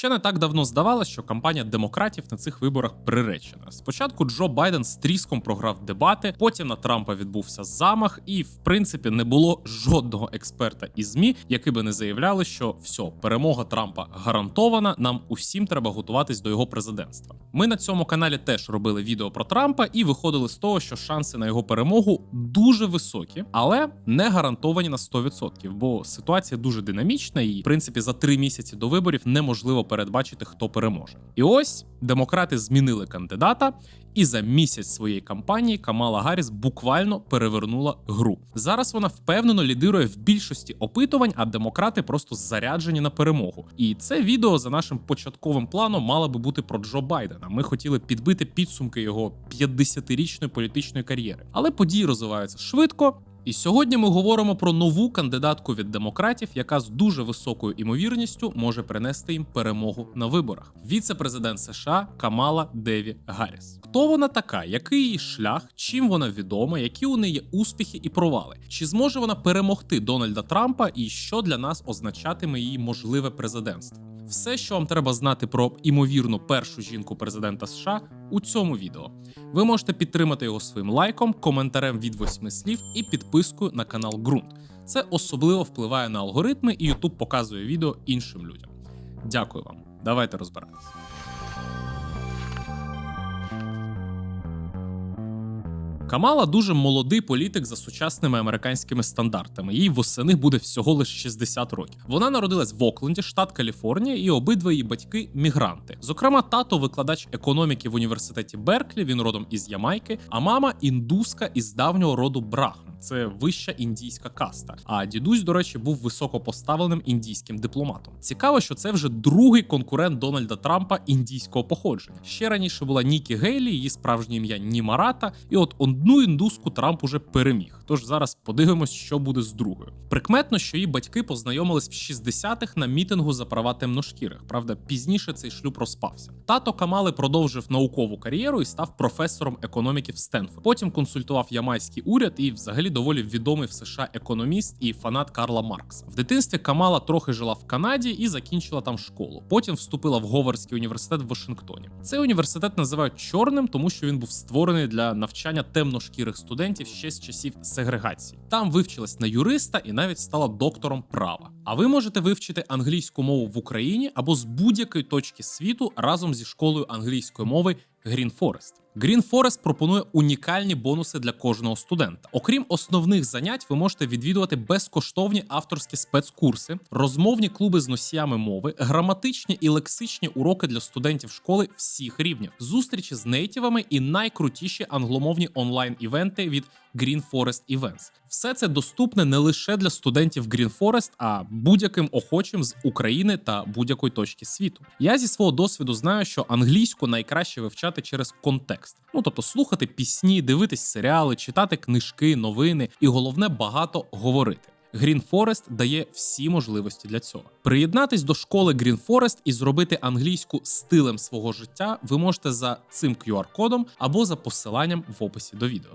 Ще не так давно здавалося, що кампанія демократів на цих виборах приречена. Спочатку Джо Байден з тріском програв дебати, потім на Трампа відбувся замах, і в принципі не було жодного експерта із змі, які би не заявляли, що все, перемога Трампа гарантована. Нам усім треба готуватись до його президентства. Ми на цьому каналі теж робили відео про Трампа і виходили з того, що шанси на його перемогу дуже високі, але не гарантовані на 100%, бо ситуація дуже динамічна, і в принципі за три місяці до виборів неможливо передбачити, хто переможе. І ось демократи змінили кандидата, і за місяць своєї кампанії Камала Гарріс буквально перевернула гру. Зараз вона впевнено лідирує в більшості опитувань, а демократи просто заряджені на перемогу. І це відео за нашим початковим планом мало би бути про Джо Байдена. Ми хотіли підбити підсумки його 50-річної політичної кар'єри, але події розвиваються швидко. І сьогодні ми говоримо про нову кандидатку від демократів, яка з дуже високою імовірністю може принести їм перемогу на виборах. Віце-президент США Камала Деві Гарріс. Хто вона така? Який її шлях? Чим вона відома? Які у неї успіхи і провали? Чи зможе вона перемогти Дональда Трампа? І що для нас означатиме її можливе президентство? Все, що вам треба знати про імовірну першу жінку президента США, у цьому відео. Ви можете підтримати його своїм лайком, коментарем від восьми слів і підпискою на канал Ґрунт. Це особливо впливає на алгоритми, і YouTube показує відео іншим людям. Дякую вам. Давайте розбиратися. Камала дуже молодий політик за сучасними американськими стандартами. Їй восени буде всього лише 60 років. Вона народилась в Окленді, штат Каліфорнія, і обидва її батьки мігранти. Зокрема, тато викладач економіки в університеті Берклі. Він родом із Ямайки, а мама індуска із давнього роду Брахм. Це вища індійська каста. А дідусь, до речі, був високопоставленим індійським дипломатом. Цікаво, що це вже другий конкурент Дональда Трампа індійського походження. Ще раніше була Нікі Гейлі, її справжнє ім'я Німарата, і от одну індуску Трамп уже переміг. Тож зараз подивимось, що буде з другою. Прикметно, що її батьки познайомились в 60-х на мітингу за права темношкірих. Правда, пізніше цей шлюб розпався. Тато Камали продовжив наукову кар'єру і став професором економіки в Стенфорд. Потім консультував ямайський уряд і, взагалі, доволі відомий в США економіст і фанат Карла Маркса. В дитинстві Камала трохи жила в Канаді і закінчила там школу. Потім вступила в Говарський університет в Вашингтоні. Цей університет називають чорним, тому що він був створений для навчання темношкірих студентів ще з часів сегрегації. Там вивчилась на юриста і навіть стала доктором права. А ви можете вивчити англійську мову в Україні або з будь-якої точки світу разом зі школою англійської мови Green Forest. Green Forest пропонує унікальні бонуси для кожного студента. Окрім основних занять, ви можете відвідувати безкоштовні авторські спецкурси, розмовні клуби з носіями мови, граматичні і лексичні уроки для студентів школи всіх рівнів, зустрічі з нейтівами і найкрутіші англомовні онлайн-івенти від Green Forest Events. Все це доступне не лише для студентів Green Forest, а будь-яким охочим з України та будь-якої точки світу. Я зі свого досвіду знаю, що англійську найкраще вивчати через контекст. Ну тобто слухати пісні, дивитись серіали, читати книжки, новини і головне багато говорити. Green Forest дає всі можливості для цього. Приєднатись до школи Green Forest і зробити англійську стилем свого життя ви можете за цим QR-кодом або за посиланням в описі до відео.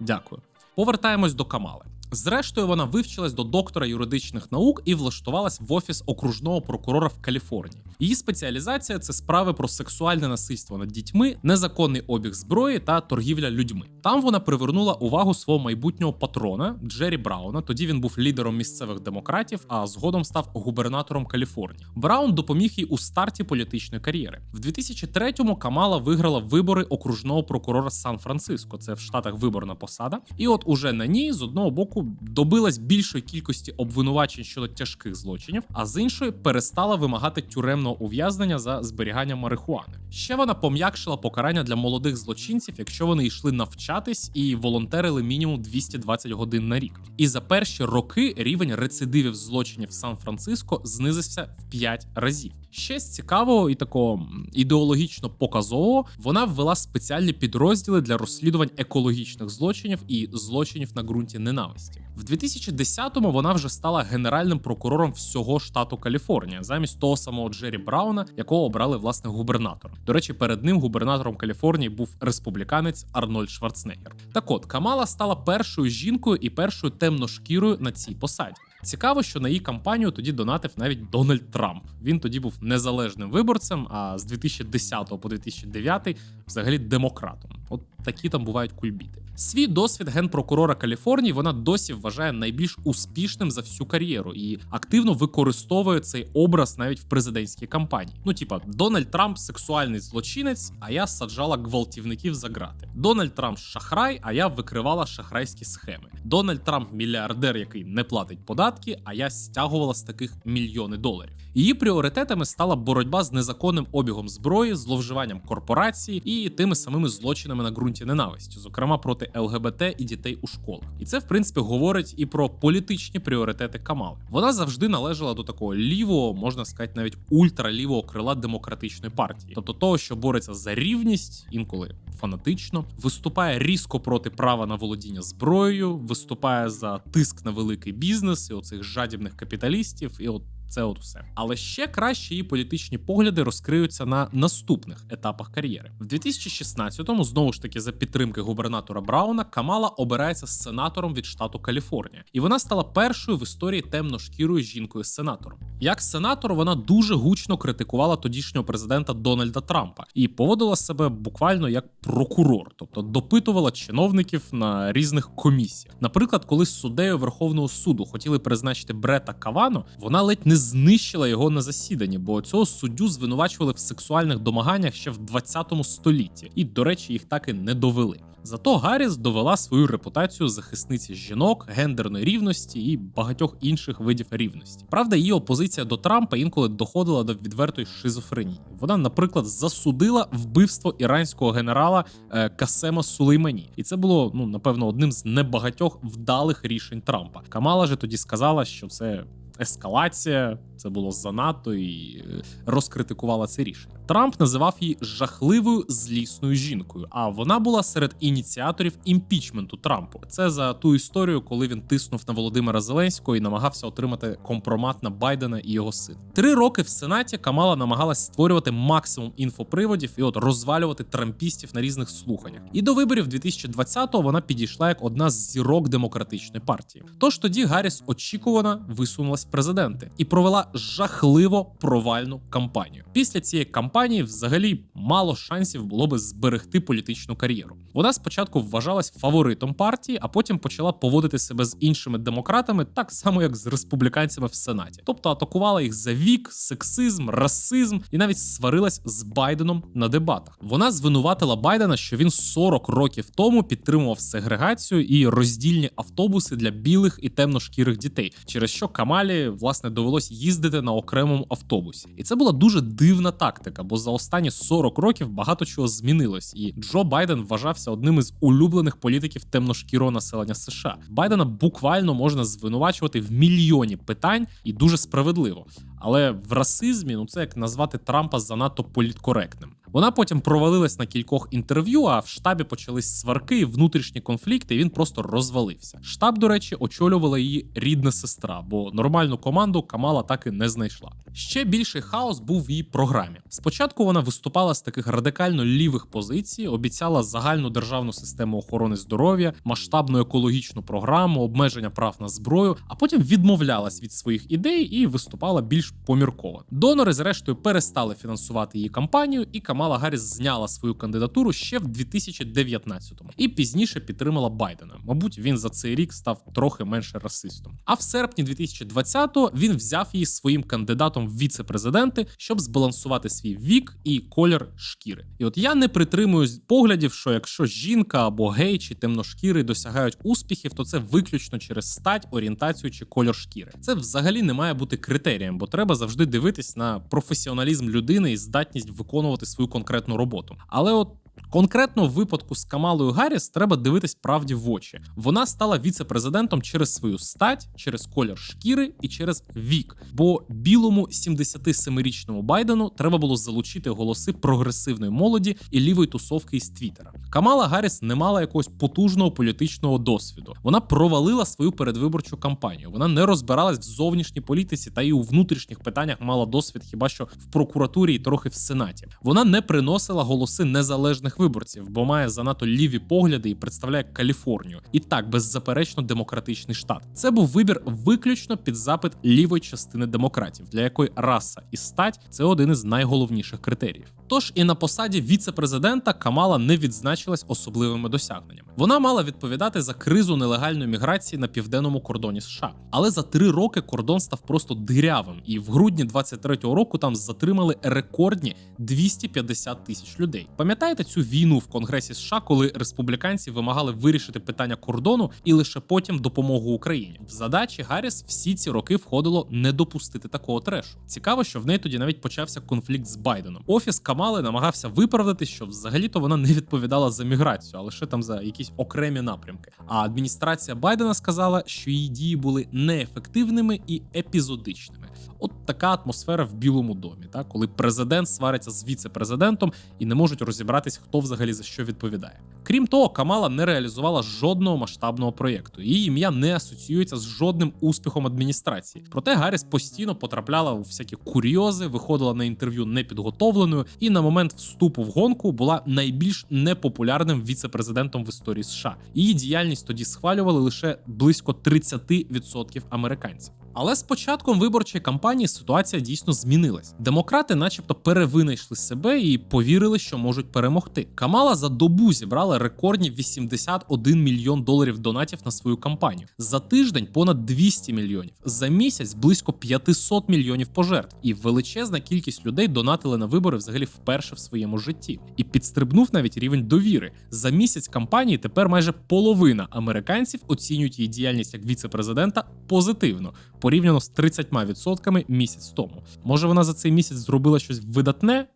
Дякую. Повертаємось до Камали. Зрештою, вона вивчилась до доктора юридичних наук і влаштувалась в офіс окружного прокурора в Каліфорнії. Її спеціалізація це справи про сексуальне насильство над дітьми, незаконний обіг зброї та торгівля людьми. Там вона привернула увагу свого майбутнього патрона Джері Брауна. Тоді він був лідером місцевих демократів, а згодом став губернатором Каліфорнії. Браун допоміг їй у старті політичної кар'єри. В 2003-му Камала виграла вибори окружного прокурора Сан-Франциско. Це в штатах виборна посада. І от уже на ній з одного боку добилась більшої кількості обвинувачень щодо тяжких злочинів, а з іншої перестала вимагати тюремного ув'язнення за зберігання марихуани. Ще вона пом'якшила покарання для молодих злочинців, якщо вони йшли навчатись і волонтерили мінімум 220 годин на рік. І за перші роки рівень рецидивів злочинів Сан-Франциско знизився в 5 разів. Ще з цікавого і такого ідеологічно показового вона ввела спеціальні підрозділи для розслідувань екологічних злочинів і злочинів на ґрунті ненависті. В 2010-му вона вже стала генеральним прокурором всього штату Каліфорнія, замість того самого Джері Брауна, якого обрали власне губернатором. До речі, перед ним губернатором Каліфорнії був республіканець Арнольд Шварценеггер. Так от Камала стала першою жінкою і першою темношкірою на цій посаді. Цікаво, що на її кампанію тоді донатив навіть Дональд Трамп. Він тоді був незалежним виборцем, а з 2010 по 2009 взагалі демократом. От такі там бувають кульбіти. Свій досвід генпрокурора Каліфорнії вона досі вважає найбільш успішним за всю кар'єру і активно використовує цей образ навіть в президентській кампанії. Ну, типа, Дональд Трамп сексуальний злочинець, а я саджала гвалтівників за грати. Дональд Трамп шахрай, а я викривала шахрайські схеми. Дональд Трамп мільярдер, який не платить податки, а я стягувала з таких мільйони доларів. Її пріоритетами стала боротьба з незаконним обігом зброї, зловживанням корпорації і тими самими злочинами на ґрунті ненависті, зокрема проти ЛГБТ і дітей у школах. І це в принципі говорить і про політичні пріоритети Камали. Вона завжди належала до такого лівого, можна сказати, навіть ультралівого крила демократичної партії, тобто того, що бореться за рівність, інколи фанатично, виступає різко проти права на володіння зброєю, виступає за тиск на великий бізнес і оцих жадібних капіталістів, і от. Це от усе. Але ще краще її політичні погляди розкриються на наступних етапах кар'єри. В 2016-му, знову ж таки, за підтримки губернатора Брауна, Камала обирається сенатором від штату Каліфорнія, і вона стала першою в історії темношкірою жінкою-сенатором. Як сенатор, вона дуже гучно критикувала тодішнього президента Дональда Трампа і поводила себе буквально як прокурор, тобто допитувала чиновників на різних комісіях. Наприклад, коли суддею Верховного суду хотіли призначити Брета Кавано, вона ледь не знищила його на засіданні, бо цього суддю звинувачували в сексуальних домаганнях ще в 20 столітті, і, до речі, їх так і не довели. Зато Гарріс довела свою репутацію захисниці жінок, гендерної рівності і багатьох інших видів рівності. Правда, її опозиція до Трампа інколи доходила до відвертої шизофренії. Вона, наприклад, засудила вбивство іранського генерала е, Касема Сулеймані, і це було ну напевно одним з небагатьох вдалих рішень Трампа. Камала же тоді сказала, що це ескалація, це було занадто і е, розкритикувала це рішення. Трамп називав її жахливою злісною жінкою. А вона була серед ініціаторів імпічменту Трампу. Це за ту історію, коли він тиснув на Володимира Зеленського і намагався отримати компромат на Байдена і його сина. Три роки в сенаті Камала намагалась створювати максимум інфоприводів і от розвалювати трампістів на різних слуханнях. І до виборів 2020-го вона підійшла як одна з зірок демократичної партії. Тож тоді Гарріс очікувано висунулась в президенти і провела жахливо провальну кампанію. Після цієї кампанії взагалі мало шансів було би зберегти політичну кар'єру. Вона спочатку вважалась фаворитом партії, а потім почала поводити себе з іншими демократами, так само як з республіканцями в сенаті, тобто атакувала їх за вік, сексизм, расизм і навіть сварилась з Байденом на дебатах. Вона звинуватила Байдена, що він 40 років тому підтримував сегрегацію і роздільні автобуси для білих і темношкірих дітей, через що Камалі власне довелось їздити на окремому автобусі, і це була дуже дивна тактика, бо за останні 40 років багато чого змінилось, і Джо Байден вважався одним із улюблених політиків темношкірого населення США. Байдена буквально можна звинувачувати в мільйоні питань і дуже справедливо. Але в расизмі ну це як назвати Трампа занадто політкоректним. Вона потім провалилась на кількох інтерв'ю, а в штабі почались сварки, внутрішні конфлікти. і Він просто розвалився. Штаб, до речі, очолювала її рідна сестра, бо нормальну команду Камала так і не знайшла. Ще більший хаос був в її програмі. Спочатку вона виступала з таких радикально лівих позицій, обіцяла загальну державну систему охорони здоров'я, масштабну екологічну програму, обмеження прав на зброю, а потім відмовлялась від своїх ідей і виступала більш помірково. Донори, зрештою, перестали фінансувати її кампанію, і Камала Гарріс зняла свою кандидатуру ще в 2019-му і пізніше підтримала Байдена. Мабуть, він за цей рік став трохи менше расистом. А в серпні 2020-го він взяв її своїм кандидатом в віце-президенти, щоб збалансувати свій вік і колір шкіри. І от я не притримуюсь поглядів, що якщо жінка або гей чи темношкіри досягають успіхів, то це виключно через стать, орієнтацію чи колір шкіри. Це взагалі не має бути критерієм, бо треба завжди дивитись на професіоналізм людини і здатність виконувати свою конкретну роботу. Але от Конкретно в випадку з Камалою Гарріс треба дивитись правді в очі. Вона стала віце-президентом через свою стать, через колір шкіри і через вік. Бо білому 77-річному Байдену треба було залучити голоси прогресивної молоді і лівої тусовки із Твіттера. Камала Гарріс не мала якогось потужного політичного досвіду. Вона провалила свою передвиборчу кампанію. Вона не розбиралась в зовнішній політиці та і у внутрішніх питаннях мала досвід, хіба що в прокуратурі і трохи в сенаті. Вона не приносила голоси незалежних незалежних виборців, бо має занадто ліві погляди і представляє Каліфорнію. І так беззаперечно демократичний штат. Це був вибір виключно під запит лівої частини демократів, для якої раса і стать це один із найголовніших критеріїв. Тож і на посаді віце-президента Камала не відзначилась особливими досягненнями. Вона мала відповідати за кризу нелегальної міграції на південному кордоні США. Але за три роки кордон став просто дирявим, і в грудні 23-го року там затримали рекордні 250 тисяч людей. Пам'ятаєте цю війну в Конгресі США, коли республіканці вимагали вирішити питання кордону і лише потім допомогу Україні? В задачі Гарріс всі ці роки входило не допустити такого трешу. Цікаво, що в неї тоді навіть почався конфлікт з Байденом. Офіс Камали намагався виправдати, що взагалі-то вона не відповідала за міграцію, а лише там за якісь окремі напрямки. А адміністрація Байдена сказала, що її дії були неефективними і епізодичними. От така атмосфера в Білому домі, так коли президент свариться з віце-президентом і не можуть розібратись, хто взагалі за що відповідає. Крім того, Камала не реалізувала жодного масштабного проєкту. Її ім'я не асоціюється з жодним успіхом адміністрації. Проте Гарріс постійно потрапляла у всякі курйози, виходила на інтерв'ю непідготовленою, і на момент вступу в гонку була найбільш непопулярним віце-президентом в історії США. Її діяльність тоді схвалювали лише близько 30% американців. Але з початком виборчої кампанії ситуація дійсно змінилась. Демократи, начебто, перевинайшли себе і повірили, що можуть перемогти. Камала за добу зібрала рекордні 81 мільйон доларів донатів на свою кампанію. За тиждень понад 200 мільйонів. За місяць близько 500 мільйонів пожертв. І величезна кількість людей донатили на вибори взагалі вперше в своєму житті. І підстрибнув навіть рівень довіри. За місяць кампанії тепер майже половина американців оцінюють її діяльність як віце-президента позитивно порівняно з 30% місяць тому. Може, вона за цей місяць зробила щось видатне?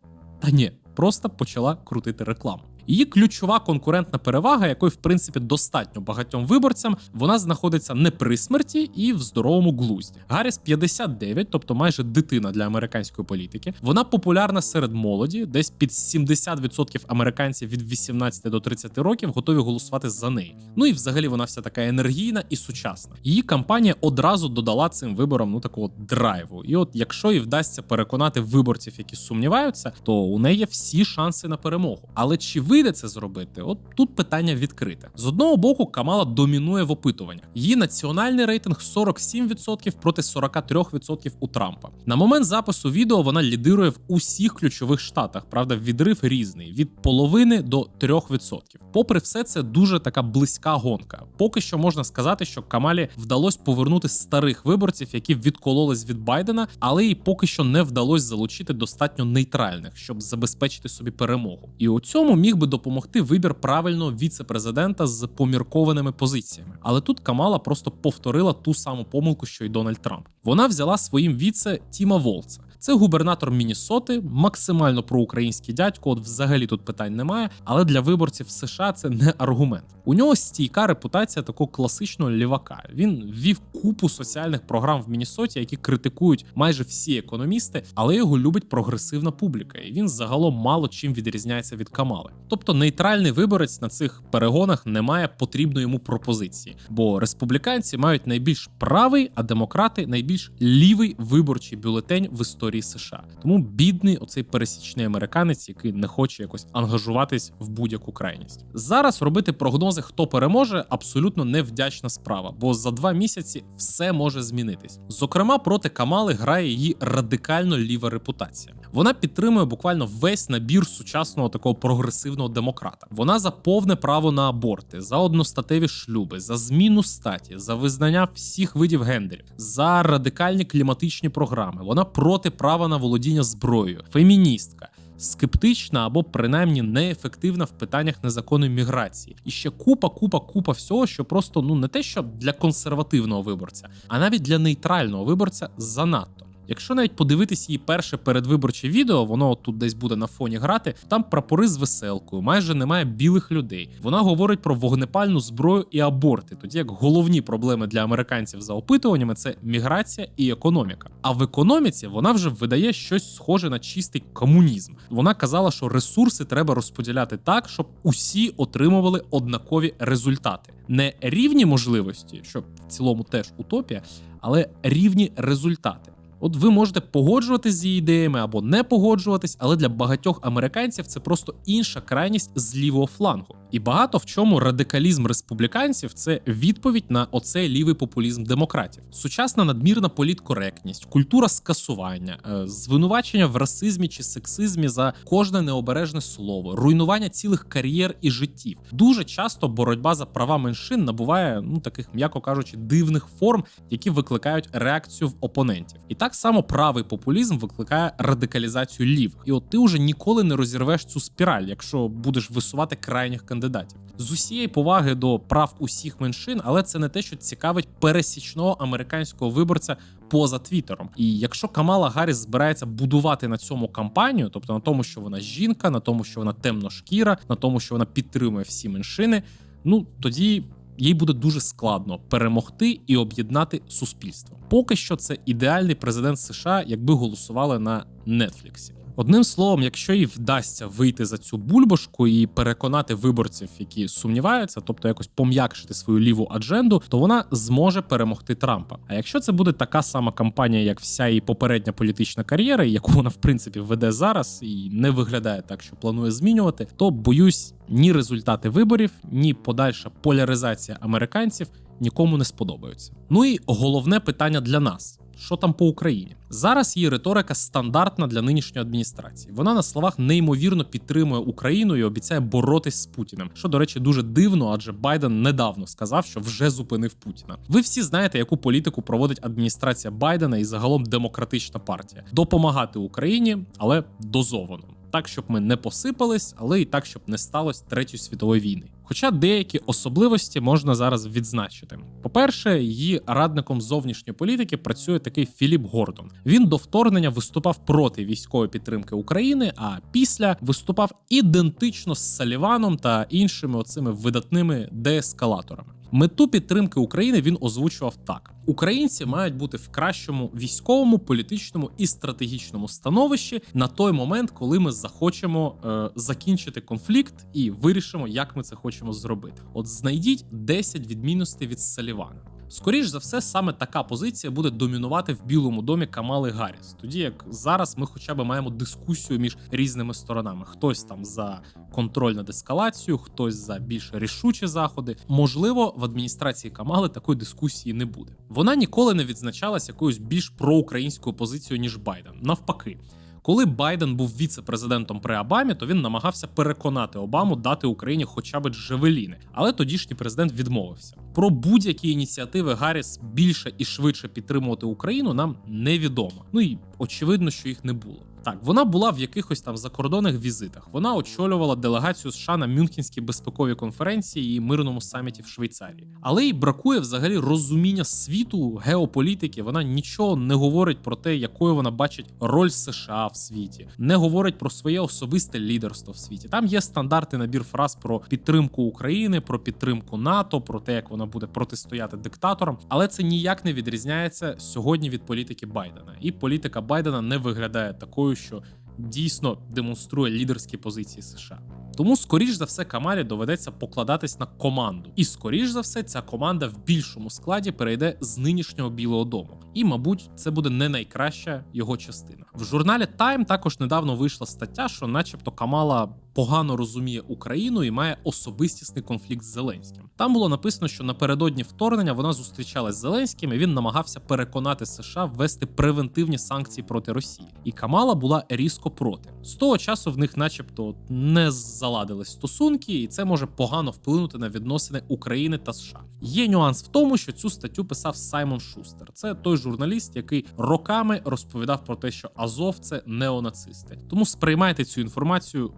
Та ні, просто почала крутити рекламу. Її ключова конкурентна перевага, якої в принципі достатньо багатьом виборцям, вона знаходиться не при смерті і в здоровому глузді. Гарріс 59, тобто майже дитина для американської політики. Вона популярна серед молоді, десь під 70% американців від 18 до 30 років готові голосувати за неї. Ну і взагалі вона вся така енергійна і сучасна. Її кампанія одразу додала цим виборам ну такого драйву. І от якщо і вдасться переконати виборців, які сумніваються, то у неї всі шанси на перемогу. Але чи вийде це зробити? От тут питання відкрите. З одного боку, Камала домінує в опитуваннях. Її національний рейтинг 47% проти 43% у Трампа. На момент запису відео вона лідирує в усіх ключових штатах. Правда, відрив різний від половини до 3%. Попри все, це дуже така близька гонка. Поки що можна сказати, що Камалі вдалося повернути старих виборців, які відкололись від Байдена, але їй поки що не вдалося залучити достатньо нейтральних, щоб забезпечити собі перемогу. І у цьому міг би допомогти вибір правильного віце-президента з поміркованими позиціями. Але тут Камала просто повторила ту саму помилку, що й Дональд Трамп. Вона взяла своїм віце Тіма Волца. Це губернатор Мінісоти, максимально проукраїнський дядько. От взагалі тут питань немає. Але для виборців США це не аргумент. У нього стійка репутація такого класичного лівака. Він ввів купу соціальних програм в Мінісоті, які критикують майже всі економісти, але його любить прогресивна публіка, і він загалом мало чим відрізняється від Камали. Тобто нейтральний виборець на цих перегонах не має потрібної йому пропозиції, бо республіканці мають найбільш правий, а демократи найбільш лівий виборчий бюлетень в історії США. Тому бідний оцей пересічний американець, який не хоче якось ангажуватись в будь-яку крайність. Зараз робити прогнози, хто переможе, абсолютно невдячна справа, бо за два місяці все може змінитись. Зокрема, проти Камали грає її радикально ліва репутація. Вона підтримує буквально весь набір сучасного такого прогресивного демократа. Вона за повне право на аборти, за одностатеві шлюби, за зміну статі, за визнання всіх видів гендерів, за радикальні кліматичні програми. Вона проти права на володіння зброєю, феміністка. Скептична або принаймні неефективна в питаннях незаконної міграції, і ще купа, купа, купа всього, що просто ну не те, що для консервативного виборця, а навіть для нейтрального виборця занадто. Якщо навіть подивитись її перше передвиборче відео, воно тут десь буде на фоні грати. Там прапори з веселкою, майже немає білих людей. Вона говорить про вогнепальну зброю і аборти, тоді як головні проблеми для американців за опитуваннями це міграція і економіка. А в економіці вона вже видає щось схоже на чистий комунізм. Вона казала, що ресурси треба розподіляти так, щоб усі отримували однакові результати, не рівні можливості, що в цілому теж утопія, але рівні результати. От ви можете погоджуватись з її ідеями або не погоджуватись, але для багатьох американців це просто інша крайність з лівого флангу. І багато в чому радикалізм республіканців це відповідь на оцей лівий популізм демократів. Сучасна надмірна політкоректність, культура скасування, е, звинувачення в расизмі чи сексизмі за кожне необережне слово, руйнування цілих кар'єр і життів. Дуже часто боротьба за права меншин набуває ну таких, м'яко кажучи, дивних форм, які викликають реакцію в опонентів. І так само правий популізм викликає радикалізацію лівих. І от ти вже ніколи не розірвеш цю спіраль, якщо будеш висувати крайніх кандидатів. З усієї поваги до прав усіх меншин, але це не те, що цікавить пересічного американського виборця поза Твіттером. І якщо Камала Гарріс збирається будувати на цьому кампанію, тобто на тому, що вона жінка, на тому, що вона темношкіра, на тому, що вона підтримує всі меншини, ну тоді. Їй буде дуже складно перемогти і об'єднати суспільство. Поки що це ідеальний президент США, якби голосували на Нетфліксі. Одним словом, якщо їй вдасться вийти за цю бульбашку і переконати виборців, які сумніваються, тобто якось пом'якшити свою ліву адженду, то вона зможе перемогти Трампа. А якщо це буде така сама кампанія, як вся її попередня політична кар'єра, яку вона в принципі веде зараз, і не виглядає так, що планує змінювати, то боюсь, ні результати виборів, ні подальша поляризація американців нікому не сподобаються. Ну і головне питання для нас. Що там по Україні зараз? Її риторика стандартна для нинішньої адміністрації. Вона на словах неймовірно підтримує Україну і обіцяє боротись з Путіним. Що до речі, дуже дивно, адже Байден недавно сказав, що вже зупинив Путіна. Ви всі знаєте, яку політику проводить адміністрація Байдена і загалом демократична партія допомагати Україні, але дозовано. Так, щоб ми не посипались, але і так, щоб не сталося третьої світової війни. Хоча деякі особливості можна зараз відзначити. По-перше, її радником зовнішньої політики працює такий Філіп Гордон. Він до вторгнення виступав проти військової підтримки України, а після виступав ідентично з Саліваном та іншими оцими видатними деескалаторами. Мету підтримки України він озвучував так: Українці мають бути в кращому військовому, політичному і стратегічному становищі на той момент, коли ми захочемо е, закінчити конфлікт і вирішимо, як ми це хочемо зробити. От знайдіть 10 відмінностей від Салівана. Скоріш за все, саме така позиція буде домінувати в Білому домі Камали Гарріс. Тоді як зараз ми хоча б маємо дискусію між різними сторонами: хтось там за контроль над ескалацією, хтось за більш рішучі заходи. Можливо, в адміністрації Камали такої дискусії не буде. Вона ніколи не відзначалась якоюсь більш проукраїнською позицією ніж Байден. Навпаки. Коли Байден був віце-президентом при Обамі, то він намагався переконати Обаму дати Україні хоча б джевеліни, але тодішній президент відмовився. Про будь-які ініціативи Гарріс більше і швидше підтримувати Україну нам невідомо. Ну і очевидно, що їх не було. Так, вона була в якихось там закордонних візитах. Вона очолювала делегацію США на Мюнхенській безпековій конференції і мирному саміті в Швейцарії. Але їй бракує взагалі розуміння світу, геополітики. Вона нічого не говорить про те, якою вона бачить роль США в світі, не говорить про своє особисте лідерство в світі. Там є стандартний набір фраз про підтримку України, про підтримку НАТО, про те, як вона буде протистояти диктаторам. Але це ніяк не відрізняється сьогодні від політики Байдена. І політика Байдена не виглядає такою що дійсно демонструє лідерські позиції США. Тому, скоріш за все, Камалі доведеться покладатись на команду, і скоріш за все, ця команда в більшому складі перейде з нинішнього Білого Дому. І, мабуть, це буде не найкраща його частина. В журналі Time також недавно вийшла стаття, що, начебто, Камала погано розуміє Україну і має особистісний конфлікт з Зеленським. Там було написано, що напередодні вторгнення вона зустрічалась з Зеленським. і Він намагався переконати США ввести превентивні санкції проти Росії. І Камала була різко проти. З того часу в них, начебто, не заладились стосунки, і це може погано вплинути на відносини України та США. Є нюанс в тому, що цю статтю писав Саймон Шустер. Це той журналіст, який роками розповідав про те, що Азов це неонацисти. Тому сприймайте цю інформацію,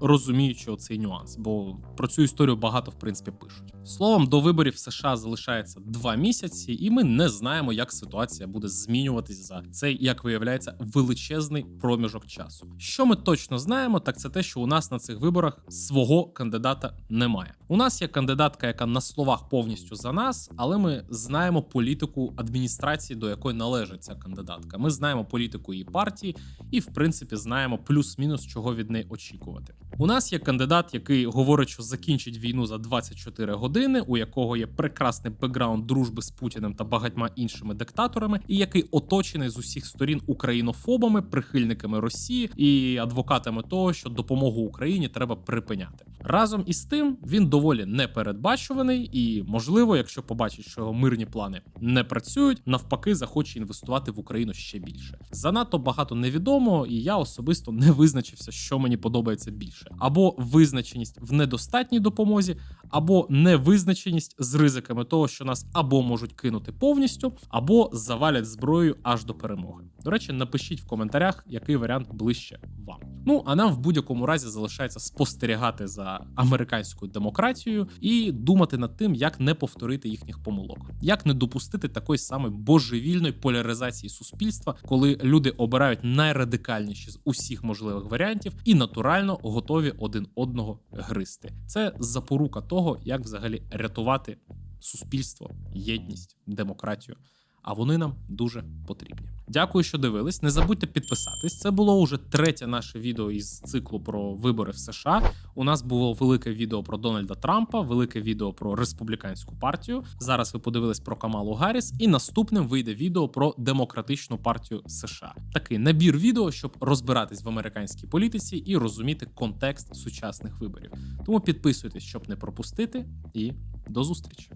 розуміючи оцей нюанс, бо про цю історію багато в принципі пишуть. Словом, до виборів США залишається два місяці, і ми не знаємо, як ситуація буде змінюватись за цей, як виявляється, величезний проміжок часу. Що ми точно знаємо, так це те, що у нас на цих виборах свого кандидата немає. У нас є кандидатка, яка на словах повністю за нас, але ми знаємо політику адміністрації, до якої належить ця кандидатка. Ми знаємо політику її партії, і в принципі знаємо плюс-мінус, чого від неї очікувати. У нас є кандидат, який говорить, що закінчить війну за 24 години, у якого є прекрасний бекграунд дружби з Путіним та багатьма іншими диктаторами, і який оточений з усіх сторін українофобами, прихильниками Росії і адвокатами того, що допомогу Україні треба припиняти. Разом із тим він доволі непередбачуваний, і можливо, якщо побачить, що його мирні плани не працюють, навпаки, захоче інвестувати в Україну ще більше. Занадто багато невідомого, і я особисто не визначився, що мені подобається більше: або визначеність в недостатній допомозі, або невизначеність з ризиками того, що нас або можуть кинути повністю, або завалять зброєю аж до перемоги. До речі, напишіть в коментарях, який варіант ближче вам. Ну а нам в будь-якому разі залишається спостерігати за американською демократією і думати над тим, як не повторити їхніх помилок, як не допустити такої самої божевільної поляризації суспільства, коли люди обирають найрадикальніші з усіх можливих варіантів і натурально готові один одного гризти. Це запорука того, як взагалі рятувати суспільство, єдність, демократію. А вони нам дуже потрібні. Дякую, що дивились. Не забудьте підписатись. Це було уже третє наше відео із циклу про вибори в США. У нас було велике відео про Дональда Трампа, велике відео про республіканську партію. Зараз ви подивились про Камалу Гарріс, і наступним вийде відео про демократичну партію США. Такий набір відео, щоб розбиратись в американській політиці і розуміти контекст сучасних виборів. Тому підписуйтесь, щоб не пропустити, і до зустрічі.